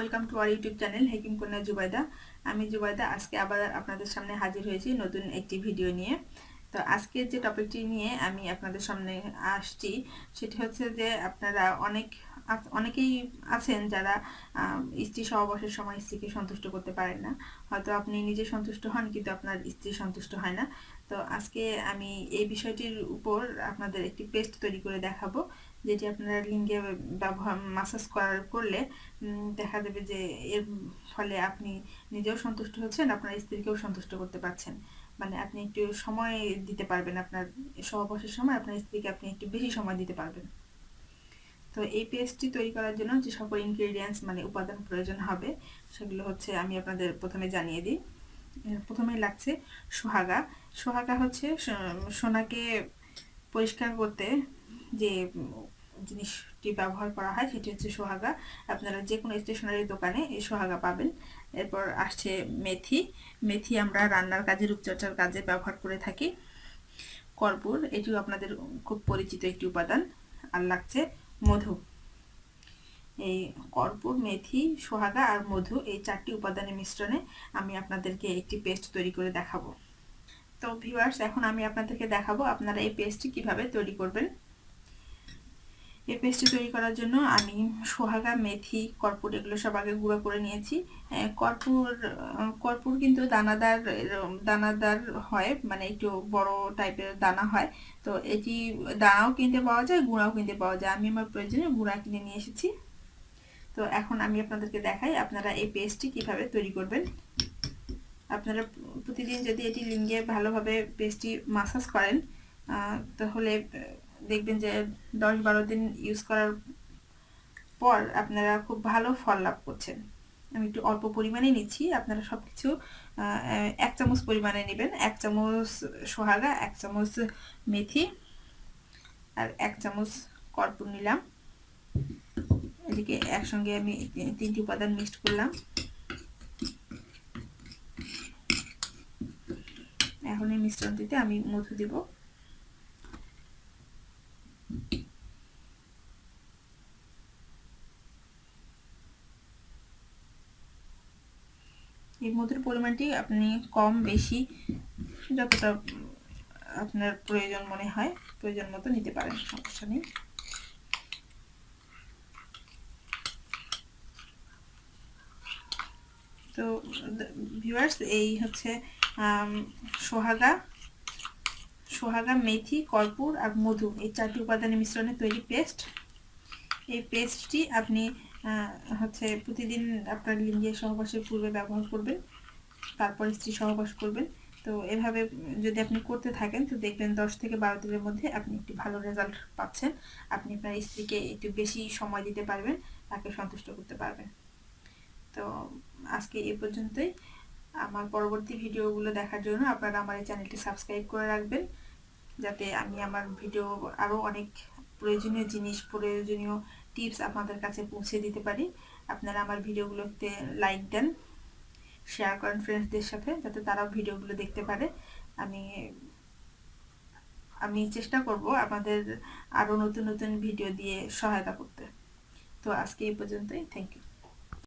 Welcome to our YouTube channel হেকিম কন্যা জুবাইদা আমি জুবাইদা আজকে আবার আপনাদের সামনে হাজির হয়েছি নতুন একটি ভিডিও নিয়ে। তো আজকে যে টপিকটি নিয়ে আমি আপনাদের সামনে আসছি, সেটি হচ্ছে যে আপনারা অনেক অনেকেই আছেন যারা স্ত্রী সহবাসের সময় স্ত্রীকে সন্তুষ্ট করতে পারেন না। হয়তো আপনি নিজে সন্তুষ্ট হন, কিন্তু আপনার স্ত্রী সন্তুষ্ট হয় না। তো আজকে আমি এই বিষয়টির উপর আপনাদের একটি পেস্ট তৈরি করে দেখাবো, যেটি আপনারা লিঙ্গে ব্যবহার, মাসাজ করার করলে দেখা যাবে যে এর ফলে আপনি নিজেও সন্তুষ্ট হচ্ছেন, আপনার স্ত্রীকেও সন্তুষ্ট করতে পারছেন। মানে আপনি একটু সময় দিতে পারবেন আপনার সহবাসের সময়, আপনার স্ত্রীকে আপনি একটু বেশি সময় দিতে পারবেন। তো এই পেস্টটি তৈরি করার জন্য যে সকল ইনগ্রেডিয়েন্টস মানে উপাদান প্রয়োজন হবে, সেগুলো হচ্ছে আমি আপনাদের প্রথমে জানিয়ে দিই। প্রথমে লাগছে সোহাগা। সোহাগা হচ্ছে সোনাকে পরিষ্কার করতে যে জিনিসটি ব্যবহার করা হয়, সেটি হচ্ছে সোহাগা। আপনারা যে কোনো স্টেশনারি দোকানে এই সোহাগা পাবেন। এরপর আসছে মেথি। মেথি আমরা রান্নার কাজে, রূপচর্চার কাজে ব্যবহার করে থাকি। কর্পূর, এটিও আপনাদের খুব পরিচিত একটি উপাদান। আর লাগছে মধু। এই কর্পূর মেথি, সোহাগা আর মধু এই চারটি উপাদানের মিশ্রণে আমি আপনাদেরকে একটি পেস্ট তৈরি করে দেখাবো। তো ভিউয়ার্স এখন আমি আপনাদেরকে দেখাবো আপনারা এই পেস্টটি কীভাবে তৈরি করবেন। এই পেস্টটি তৈরি করার জন্য আমি সোহাগা, মেথি, কর্পূর এগুলো সব আগে গুঁড়ো করে নিয়েছি। কর্পূর কর্পূর কিন্তু দানাদার দানাদার হয় মানে একটু বড় টাইপের দানা হয়। তো এটি দানাও কিনতে পাওয়া যায়, গুঁড়াও কিনতে পাওয়া যায়। আমি আমার প্রয়োজনে গুঁড়া কিনে নিয়ে এসেছি। তো এখন আমি আপনাদেরকে দেখাই আপনারা এই পেস্টটি কীভাবে তৈরি করবেন। আপনারা প্রতিদিন যদি এটি লিঙ্গে ভালোভাবে পেস্টটি মাসাজ করেন তাহলে দেখবেন যে দশ বারো দিন ইউজ করার পর আপনারা খুব ভালো ফল লাভ করছেন। আমি একটু অল্প পরিমাণে নিচ্ছি, আপনারা সব কিছু এক চামচ পরিমাণে নেবেন। এক চামচ সোহাগা, এক চামচ মেথি আর এক চামচ কর্পূর নিলাম। এদিকে একসঙ্গে আমি তিনটি উপাদান মিক্সড করলাম। এখন এই মিশ্রণটিতে আমি মধু দেবো। এই মধুর পরিমাণটি আপনি কম, বেশি যতটা আপনার প্রয়োজন মনে হয়, প্রয়োজন মতো নিতে পারেন, সমস্যা নেই। তো, ভিউয়ার্স, এই হচ্ছে সোহাগা সোহাগা, মেথি, কর্পূর আর মধু। এই চারটি উপাদানের মিশ্রণে তৈরি পেস্ট। এই পেস্টটি আপনি হচ্ছে প্রতিদিন আপনার লিঙ্গের সহবাসের পূর্বে ব্যবহার করবেন, তারপর স্ত্রী সহবাস করবেন। তো এভাবে যদি আপনি করতে থাকেন, তো দেখবেন দশ থেকে বারো দিনের মধ্যে আপনি একটি ভালো রেজাল্ট পাচ্ছেন। আপনি আপনার স্ত্রীকে একটু বেশি সময় দিতে পারবেন, তাকে সন্তুষ্ট করতে পারবেন। তো আজকে এ পর্যন্তই। আমার পরবর্তী ভিডিওগুলো দেখার জন্য আপনারা আমার এই চ্যানেলটি সাবস্ক্রাইব করে রাখবেন, যাতে আমি আমার ভিডিও আরও অনেক প্রয়োজনীয় জিনিস, প্রয়োজনীয় টিপস আপনাদের কাছে পৌঁছে দিতে পারি। আপনারা আমার ভিডিওগুলোতে লাইক দেন শেয়ার করেন ফ্রেন্ডসদের সাথে, যাতে তারাও ভিডিওগুলো দেখতে পারে। আমি আমি চেষ্টা করব আমাদের আরও নতুন নতুন ভিডিও দিয়ে সহায়তা করতে। তো আজকে এই পর্যন্তই থ্যাংক ইউ